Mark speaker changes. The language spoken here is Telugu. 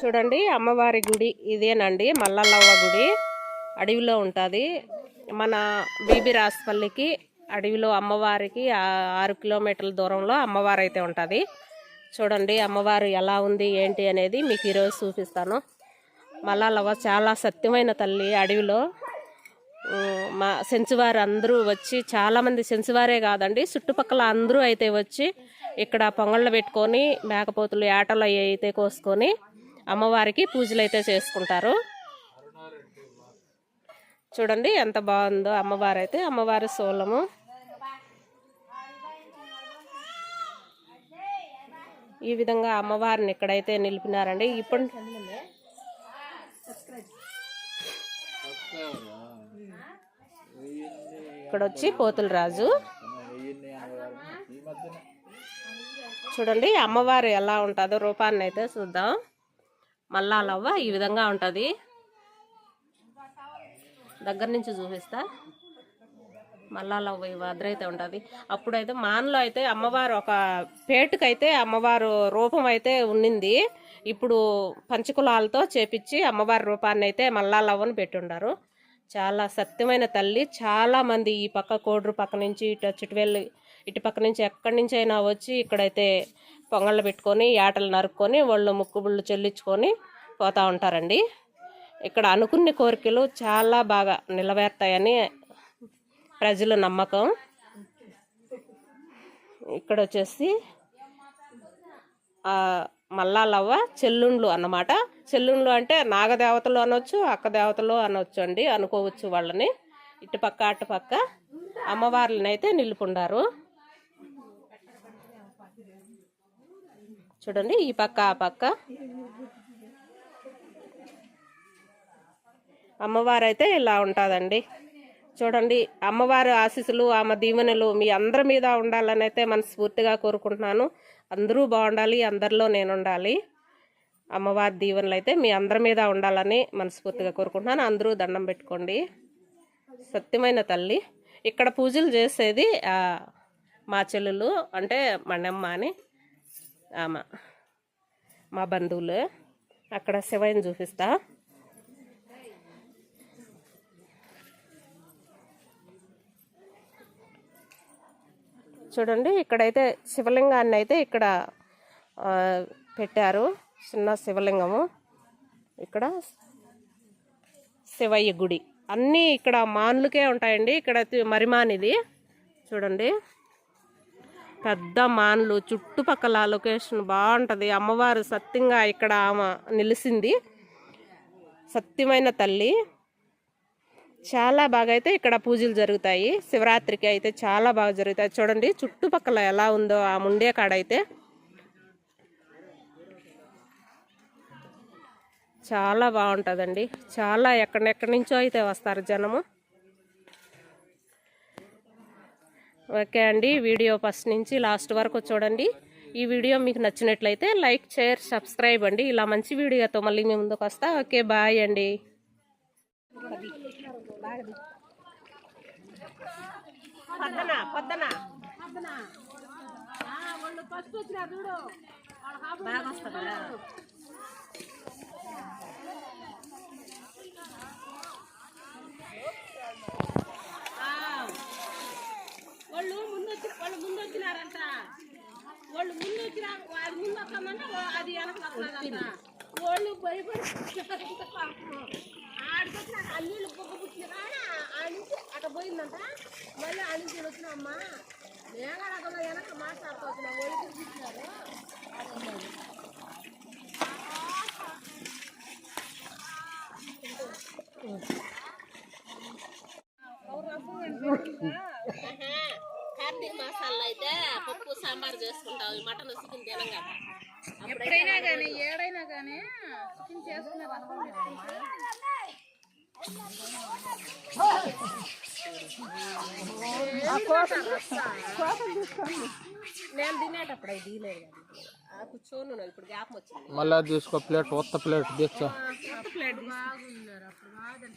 Speaker 1: చూడండి అమ్మవారి గుడి ఇదేనండి మల్లల్లవ్వ గుడి. అడవిలో ఉంటుంది. మన బీబీ రాస్పల్లికి అడవిలో అమ్మవారికి ఆరు కిలోమీటర్ల దూరంలో అమ్మవారు అయితే ఉంటుంది. చూడండి అమ్మవారు ఎలా ఉంది ఏంటి అనేది మీకు ఈరోజు చూపిస్తాను. మల్లల్లవ్వ చాలా సత్యమైన తల్లి అడవిలో. మా సెంచువారు అందరూ వచ్చి చాలామంది సెంచువారే కాదండి చుట్టుపక్కల అందరూ అయితే వచ్చి ఇక్కడ పొంగళ్ళు పెట్టుకొని మేకపోతులు ఏటలు అవి అయితే కోసుకొని అమ్మవారికి పూజలు అయితే చేసుకుంటారు. చూడండి ఎంత బాగుందో అమ్మవారు అయితే అమ్మవారి సోలము. ఈ విధంగా అమ్మవారిని ఇక్కడైతే నిలిపినారండి. ఇప్పుడు ఇక్కడ వచ్చి పోతుల రాజు చూడండి అమ్మవారు ఎలా ఉంటుందో రూపాన్ని అయితే చూద్దాం. మల్లాలవ్వ ఈ విధంగా ఉంటుంది. దగ్గర నుంచి చూపిస్తా మల్లాలవ్వ ఈ ఉంటుంది. అప్పుడైతే మాన్లో అయితే అమ్మవారు ఒక పేటుకైతే అమ్మవారు రూపం అయితే ఉన్నింది. ఇప్పుడు పంచకులాలతో చేపించి అమ్మవారి రూపాన్ని అయితే మల్లాలవ్వని పెట్టుండారు. చాలా సత్యమైన తల్లి. చాలా మంది ఈ పక్క కోడ్రు పక్క నుంచి ఇటు చుట్టువెళ్ళి ఇటు పక్క నుంచి ఎక్కడి నుంచి అయినా వచ్చి ఇక్కడైతే పొంగళ్ళు పెట్టుకొని ఏటలు నరుక్కొని వాళ్ళు ముక్కుబుళ్ళు చెల్లించుకొని పోతూ ఉంటారండి. ఇక్కడ అనుకున్న కోరికలు చాలా బాగా నిలవేరుతాయని ప్రజల నమ్మకం. ఇక్కడ వచ్చేసి మల్లాలవ్వ చెల్లుండ్లు అన్నమాట. చెల్లుండ్లు అంటే నాగదేవతలు అనొచ్చు అక్క దేవతలు అనొచ్చు అండి. అనుకోవచ్చు వాళ్ళని. ఇటు పక్క అటు పక్క అమ్మవార్లని అయితే నిలుపుండారు. చూడండి ఈ పక్క ఆ పక్క. అమ్మవారు అయితే ఇలా ఉంటుందండి. చూడండి అమ్మవారి ఆశీస్సులు ఆమె దీవెనలు మీ అందరి మీద ఉండాలని అయితే మనస్ఫూర్తిగా కోరుకుంటున్నాను. అందరూ బాగుండాలి అందరిలో నేను ఉండాలి అమ్మవారి దీవెనలు అయితే మీ అందరి మీద ఉండాలని మనస్ఫూర్తిగా కోరుకుంటున్నాను. అందరూ దండం పెట్టుకోండి. సత్యమైన తల్లి ఇక్కడ పూజలు చేసేది మా చెల్లెలు అంటే మణమ్మ అని. ఆమా. మా బంధువులు అక్కడ శివయ్యని చూపిస్తా. చూడండి ఇక్కడైతే శివలింగాన్ని అయితే ఇక్కడ పెట్టారు. చిన్న శివలింగము. ఇక్కడ శివయ్య గుడి. అన్నీ ఇక్కడ మాన్లకే ఉంటాయండి. ఇక్కడ తి- మరిమాన్ ఇది చూడండి. పెద్ద మాన్లు చుట్టుపక్కల లొకేషన్ బాగుంటుంది. అమ్మవారు సత్యంగా ఇక్కడ ఆమె నిలిచింది సత్యమైన తల్లి. చాలా బాగా అయితే ఇక్కడ పూజలు జరుగుతాయి. శివరాత్రికి అయితే చాలా బాగా జరుగుతాయి. చూడండి చుట్టుపక్కల ఎలా ఉందో ఆ ముండే కాడ అయితే చాలా బాగుంటుందండి. చాలా ఎక్కడెక్కడి నుంచో అయితే వస్తారు జనము. ఓకే అండి. వీడియో ఫస్ట్ నుంచి లాస్ట్ వరకు చూడండి. ఈ వీడియో మీకు నచ్చినట్లయితే లైక్ షేర్ సబ్స్క్రైబ్ అండి. ఇలా మంచి వీడియోతో మళ్ళీ మీ ముందుకు వస్తా. ఓకే బాయ్ అండి. బాగా వస్తుందా వాళ్ళు ముందు వచ్చి వాళ్ళు ముందు వచ్చినారంట వాళ్ళు ముందు వచ్చిన అది ముందు వస్తుందంట అది వెనక వస్తుందంట వాళ్ళు భయపడి ఆడికొచ్చిన అల్లీలు బొగ్గ పుట్టిన ఆ నుంచి అక్కడ పోయిందంట మళ్ళీ ఆ నుంచి వచ్చిన అమ్మ నేను అక్కడ వెనక మాట్లాడుతూ వచ్చిన వాళ్ళు చూపించినారు కార్తీక మాసాల్లో అయితే పప్పు సాంబార్ చేసుకుంటాం ఈ మటన్ చికెన్ తినంగా.
Speaker 2: ఎప్పుడైనా కానీ ఏడైనా కానీ చికెన్ అనుకోండి
Speaker 1: నేను తినేటప్పుడు అది తీయలేదు ఆ కూర్చోను ఇప్పుడు గ్యాప్ వచ్చింది.
Speaker 3: మళ్ళీ తీసుకో ప్లేట్ కొత్త ప్లేట్
Speaker 1: ప్లేట్
Speaker 2: బాగున్నారు అప్పుడు బాగా